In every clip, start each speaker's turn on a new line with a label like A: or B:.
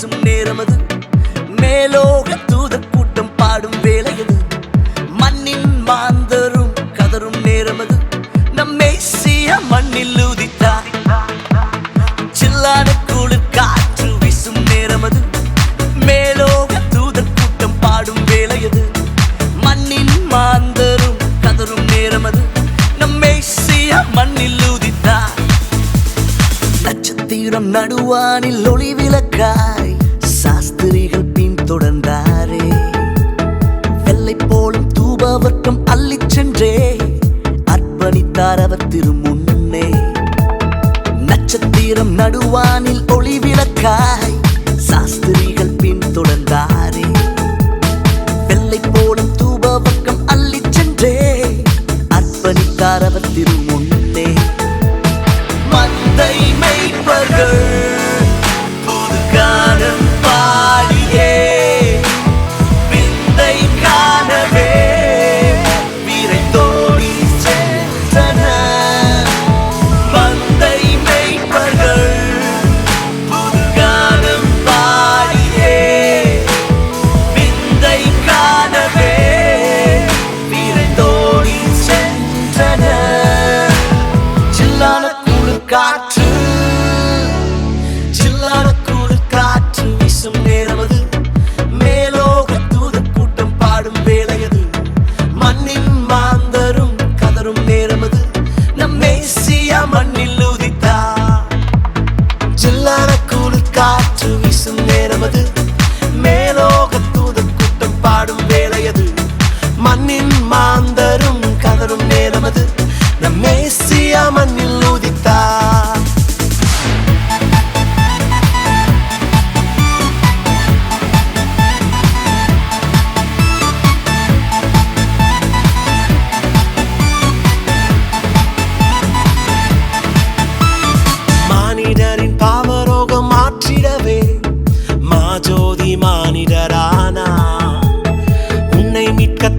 A: பேசும் நேரம் அது. மேலோக தூத கூட்டம் பாடும் வேலையது மண்ணின் மாந்தரும் கதரும் நேரம் அது. நம்மை சீய மண்ணில் ஊதித்தார் சில்லான குளிர் காற்று வீசும் நேரம் அது. மேலோக தூத கூட்டம் பாடும் வேலையது மண்ணின் மாந்தரும் கதரும் நேரம் அது. நம்மை மண்ணில் ஊதித்தார் நட்சத்திரம் நடுவானில் ஒளி விளக்கா. தொடர்ந்தாரே வெள்ளை போலும் தூபவர்க்கம் அள்ளி சென்றே. அர்ப்பணித்தார் அவர் திருமுன்னே. நட்சத்திரம் நடுவானில் ஒளி விளக்காய். சாஸ்திரி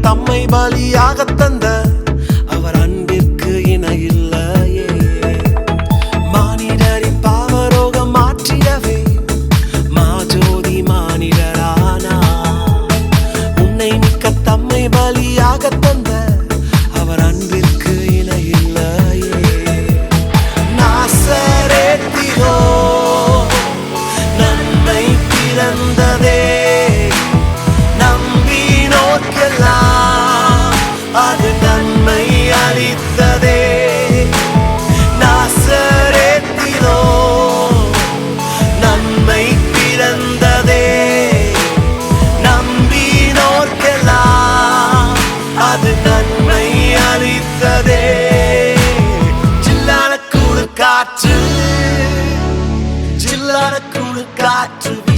A: தம்மை பலியாக got to